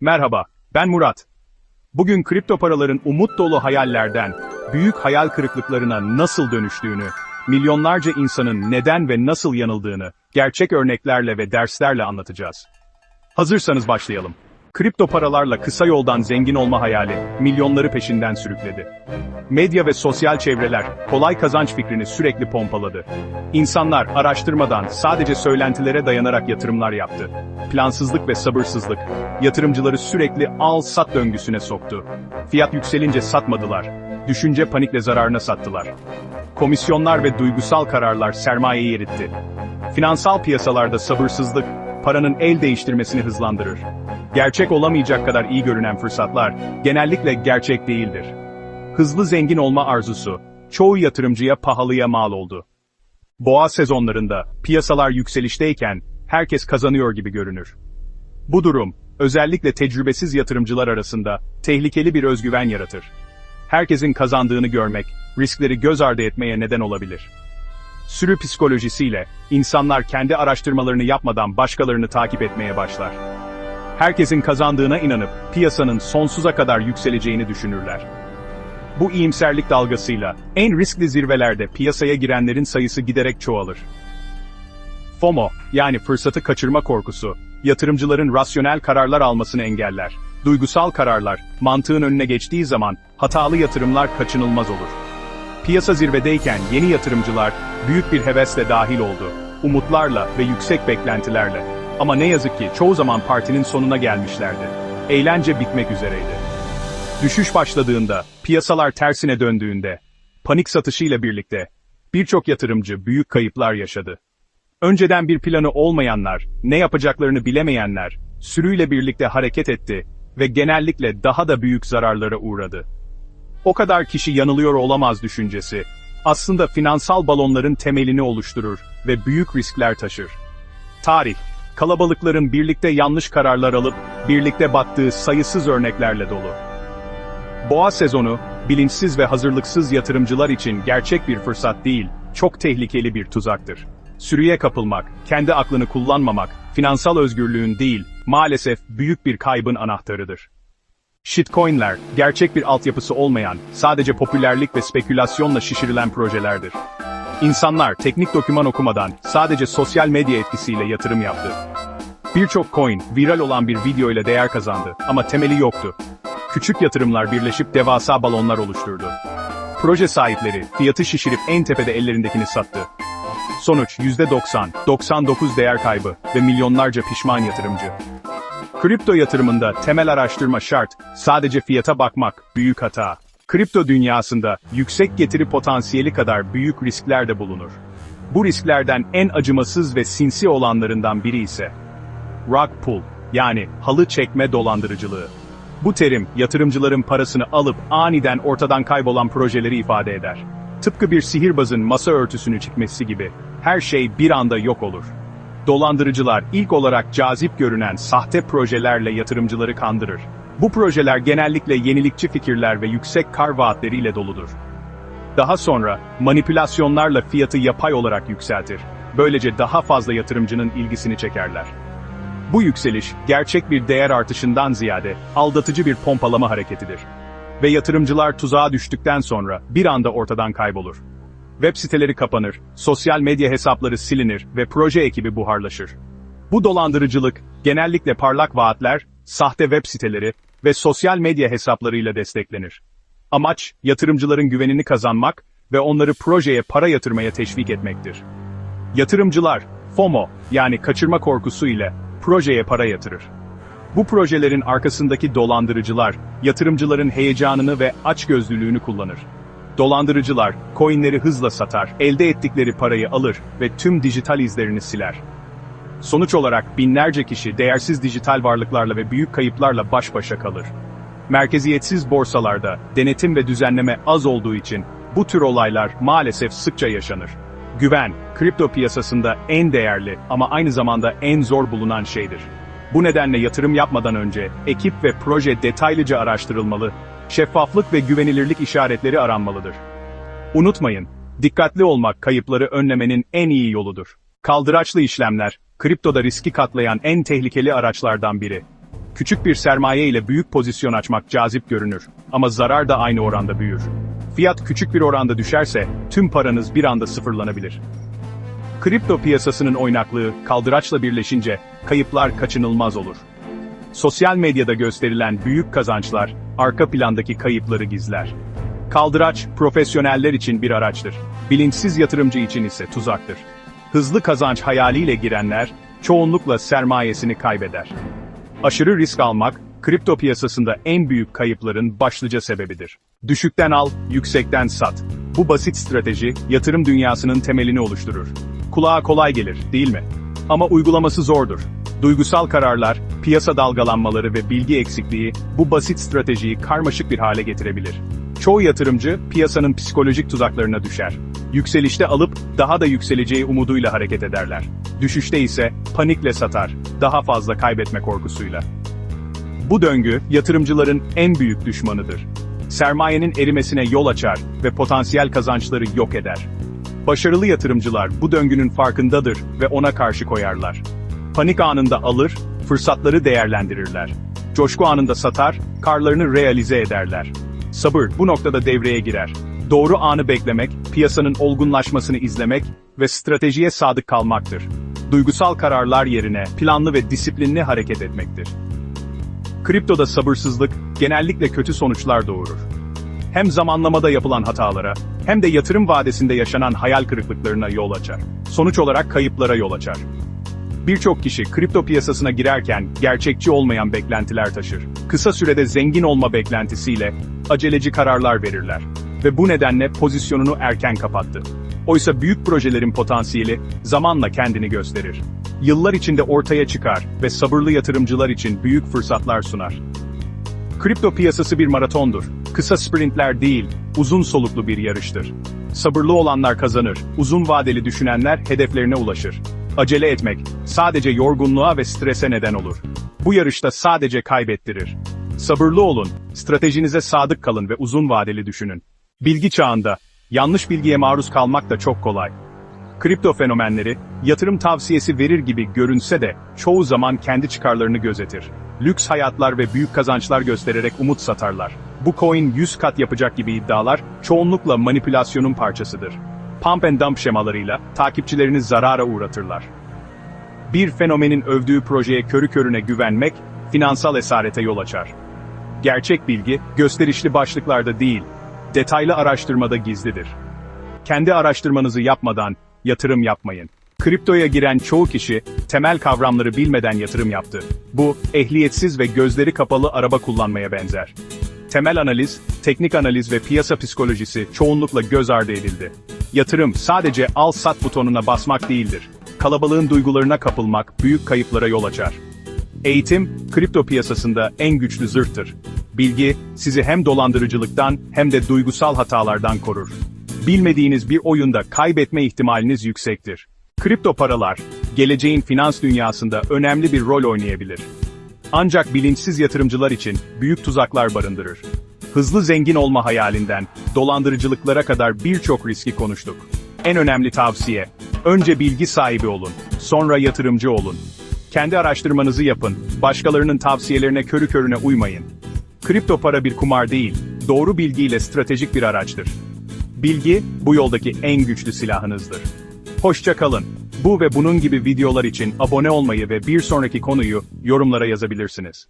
Merhaba, ben Murat. Bugün kripto paraların umut dolu hayallerden, büyük hayal kırıklıklarına nasıl dönüştüğünü, milyonlarca insanın neden ve nasıl yanıldığını, gerçek örneklerle ve derslerle anlatacağız. Hazırsanız başlayalım. Kripto paralarla kısa yoldan zengin olma hayali, milyonları peşinden sürükledi. Medya ve sosyal çevreler, kolay kazanç fikrini sürekli pompaladı. İnsanlar, araştırmadan, sadece söylentilere dayanarak yatırımlar yaptı. Plansızlık ve sabırsızlık, yatırımcıları sürekli al-sat döngüsüne soktu. Fiyat yükselince satmadılar. Düşünce panikle zararına sattılar. Komisyonlar ve duygusal kararlar sermayeyi eritti. Finansal piyasalarda sabırsızlık, paranın el değiştirmesini hızlandırır. Gerçek olamayacak kadar iyi görünen fırsatlar, genellikle gerçek değildir. Hızlı zengin olma arzusu, çoğu yatırımcıya pahalıya mal oldu. Boğa sezonlarında, piyasalar yükselişteyken, herkes kazanıyor gibi görünür. Bu durum, özellikle tecrübesiz yatırımcılar arasında, tehlikeli bir özgüven yaratır. Herkesin kazandığını görmek, riskleri göz ardı etmeye neden olabilir. Sürü psikolojisiyle, insanlar kendi araştırmalarını yapmadan başkalarını takip etmeye başlar. Herkesin kazandığına inanıp, piyasanın sonsuza kadar yükseleceğini düşünürler. Bu iyimserlik dalgasıyla, en riskli zirvelerde piyasaya girenlerin sayısı giderek çoğalır. FOMO, yani fırsatı kaçırma korkusu, yatırımcıların rasyonel kararlar almasını engeller. Duygusal kararlar, mantığın önüne geçtiği zaman, hatalı yatırımlar kaçınılmaz olur. Piyasa zirvedeyken yeni yatırımcılar, büyük bir hevesle dahil oldu. Umutlarla ve yüksek beklentilerle. Ama ne yazık ki çoğu zaman partinin sonuna gelmişlerdi. Eğlence bitmek üzereydi. Düşüş başladığında, piyasalar tersine döndüğünde, panik satışıyla birlikte, birçok yatırımcı büyük kayıplar yaşadı. Önceden bir planı olmayanlar, ne yapacaklarını bilemeyenler, sürüyle birlikte hareket etti ve genellikle daha da büyük zararlara uğradı. O kadar kişi yanılıyor olamaz düşüncesi, aslında finansal balonların temelini oluşturur ve büyük riskler taşır. Tarih, kalabalıkların birlikte yanlış kararlar alıp, birlikte battığı sayısız örneklerle dolu. Boğa sezonu, bilinçsiz ve hazırlıksız yatırımcılar için gerçek bir fırsat değil, çok tehlikeli bir tuzaktır. Sürüye kapılmak, kendi aklını kullanmamak, finansal özgürlüğün değil, maalesef büyük bir kaybın anahtarıdır. Shitcoin'ler, gerçek bir altyapısı olmayan, sadece popülerlik ve spekülasyonla şişirilen projelerdir. İnsanlar teknik doküman okumadan, sadece sosyal medya etkisiyle yatırım yaptı. Birçok coin, viral olan bir video ile değer kazandı ama temeli yoktu. Küçük yatırımlar birleşip devasa balonlar oluşturdu. Proje sahipleri, fiyatı şişirip en tepede ellerindekini sattı. Sonuç %90, 99 değer kaybı ve milyonlarca pişman yatırımcı. Kripto yatırımında temel araştırma şart, sadece fiyata bakmak büyük hata. Kripto dünyasında yüksek getiri potansiyeli kadar büyük riskler de bulunur. Bu risklerden en acımasız ve sinsi olanlarından biri ise rug pull yani halı çekme dolandırıcılığı. Bu terim yatırımcıların parasını alıp aniden ortadan kaybolan projeleri ifade eder. Tıpkı bir sihirbazın masa örtüsünü çekmesi gibi her şey bir anda yok olur. Dolandırıcılar ilk olarak cazip görünen sahte projelerle yatırımcıları kandırır. Bu projeler genellikle yenilikçi fikirler ve yüksek kar vaatleriyle doludur. Daha sonra, manipülasyonlarla fiyatı yapay olarak yükseltir. Böylece daha fazla yatırımcının ilgisini çekerler. Bu yükseliş, gerçek bir değer artışından ziyade, aldatıcı bir pompalama hareketidir. Ve yatırımcılar tuzağa düştükten sonra, bir anda ortadan kaybolur. Web siteleri kapanır, sosyal medya hesapları silinir ve proje ekibi buharlaşır. Bu dolandırıcılık, genellikle parlak vaatler, sahte web siteleri ve sosyal medya hesaplarıyla desteklenir. Amaç, yatırımcıların güvenini kazanmak ve onları projeye para yatırmaya teşvik etmektir. Yatırımcılar, FOMO yani kaçırma korkusu ile projeye para yatırır. Bu projelerin arkasındaki dolandırıcılar, yatırımcıların heyecanını ve açgözlülüğünü kullanır. Dolandırıcılar, coinleri hızla satar, elde ettikleri parayı alır ve tüm dijital izlerini siler. Sonuç olarak binlerce kişi değersiz dijital varlıklarla ve büyük kayıplarla baş başa kalır. Merkeziyetsiz borsalarda denetim ve düzenleme az olduğu için bu tür olaylar maalesef sıkça yaşanır. Güven, kripto piyasasında en değerli ama aynı zamanda en zor bulunan şeydir. Bu nedenle yatırım yapmadan önce ekip ve proje detaylıca araştırılmalı, şeffaflık ve güvenilirlik işaretleri aranmalıdır. Unutmayın, dikkatli olmak kayıpları önlemenin en iyi yoludur. Kaldıraçlı işlemler, kriptoda riski katlayan en tehlikeli araçlardan biri. Küçük bir sermaye ile büyük pozisyon açmak cazip görünür ama zarar da aynı oranda büyür. Fiyat küçük bir oranda düşerse tüm paranız bir anda sıfırlanabilir. Kripto piyasasının oynaklığı kaldıraçla birleşince kayıplar kaçınılmaz olur. Sosyal medyada gösterilen büyük kazançlar arka plandaki kayıpları gizler. Kaldıraç profesyoneller için bir araçtır. Bilinçsiz yatırımcı için ise tuzaktır. Hızlı kazanç hayaliyle girenler çoğunlukla sermayesini kaybeder. Aşırı risk almak, kripto piyasasında en büyük kayıpların başlıca sebebidir. Düşükten al, yüksekten sat. Bu basit strateji, yatırım dünyasının temelini oluşturur. Kulağa kolay gelir, değil mi? Ama uygulaması zordur. Duygusal kararlar, piyasa dalgalanmaları ve bilgi eksikliği bu basit stratejiyi karmaşık bir hale getirebilir. Çoğu yatırımcı piyasanın psikolojik tuzaklarına düşer. Yükselişte alıp daha da yükseleceği umuduyla hareket ederler. Düşüşte ise panikle satar, daha fazla kaybetme korkusuyla. Bu döngü, yatırımcıların en büyük düşmanıdır. Sermayenin erimesine yol açar ve potansiyel kazançları yok eder. Başarılı yatırımcılar bu döngünün farkındadır ve ona karşı koyarlar. Panik anında alır, fırsatları değerlendirirler. Coşku anında satar, karlarını realize ederler. Sabır bu noktada devreye girer. Doğru anı beklemek, piyasanın olgunlaşmasını izlemek ve stratejiye sadık kalmaktır. Duygusal kararlar yerine planlı ve disiplinli hareket etmektir. Kriptoda sabırsızlık genellikle kötü sonuçlar doğurur. Hem zamanlamada yapılan hatalara, hem de yatırım vadesinde yaşanan hayal kırıklıklarına yol açar. Sonuç olarak kayıplara yol açar. Birçok kişi kripto piyasasına girerken gerçekçi olmayan beklentiler taşır. Kısa sürede zengin olma beklentisiyle aceleci kararlar verirler ve bu nedenle pozisyonunu erken kapattı. Oysa büyük projelerin potansiyeli zamanla kendini gösterir. Yıllar içinde ortaya çıkar ve sabırlı yatırımcılar için büyük fırsatlar sunar. Kripto piyasası bir maratondur. Kısa sprintler değil, uzun soluklu bir yarıştır. Sabırlı olanlar kazanır, uzun vadeli düşünenler hedeflerine ulaşır. Acele etmek, sadece yorgunluğa ve strese neden olur. Bu yarışta sadece kaybettirir. Sabırlı olun, stratejinize sadık kalın ve uzun vadeli düşünün. Bilgi çağında, yanlış bilgiye maruz kalmak da çok kolay. Kripto fenomenleri, yatırım tavsiyesi verir gibi görünse de, çoğu zaman kendi çıkarlarını gözetir. Lüks hayatlar ve büyük kazançlar göstererek umut satarlar. Bu coin 100 kat yapacak gibi iddialar, çoğunlukla manipülasyonun parçasıdır. Pump and dump şemalarıyla, takipçilerini zarara uğratırlar. Bir fenomenin övdüğü projeye körü körüne güvenmek, finansal esarete yol açar. Gerçek bilgi, gösterişli başlıklarda değil, detaylı araştırmada gizlidir. Kendi araştırmanızı yapmadan yatırım yapmayın. Kriptoya giren çoğu kişi temel kavramları bilmeden yatırım yaptı. Bu ehliyetsiz ve gözleri kapalı araba kullanmaya benzer. Temel analiz, teknik analiz ve piyasa psikolojisi çoğunlukla göz ardı edildi. Yatırım sadece al sat butonuna basmak değildir. Kalabalığın duygularına kapılmak büyük kayıplara yol açar. Eğitim, kripto piyasasında en güçlü zırhtır. Bilgi, sizi hem dolandırıcılıktan hem de duygusal hatalardan korur. Bilmediğiniz bir oyunda kaybetme ihtimaliniz yüksektir. Kripto paralar, geleceğin finans dünyasında önemli bir rol oynayabilir. Ancak bilinçsiz yatırımcılar için büyük tuzaklar barındırır. Hızlı zengin olma hayalinden dolandırıcılıklara kadar birçok riski konuştuk. En önemli tavsiye, önce bilgi sahibi olun, sonra yatırımcı olun. Kendi araştırmanızı yapın, başkalarının tavsiyelerine körü körüne uymayın. Kripto para bir kumar değil, doğru bilgiyle stratejik bir araçtır. Bilgi, bu yoldaki en güçlü silahınızdır. Hoşça kalın. Bu ve bunun gibi videolar için abone olmayı ve bir sonraki konuyu yorumlara yazabilirsiniz.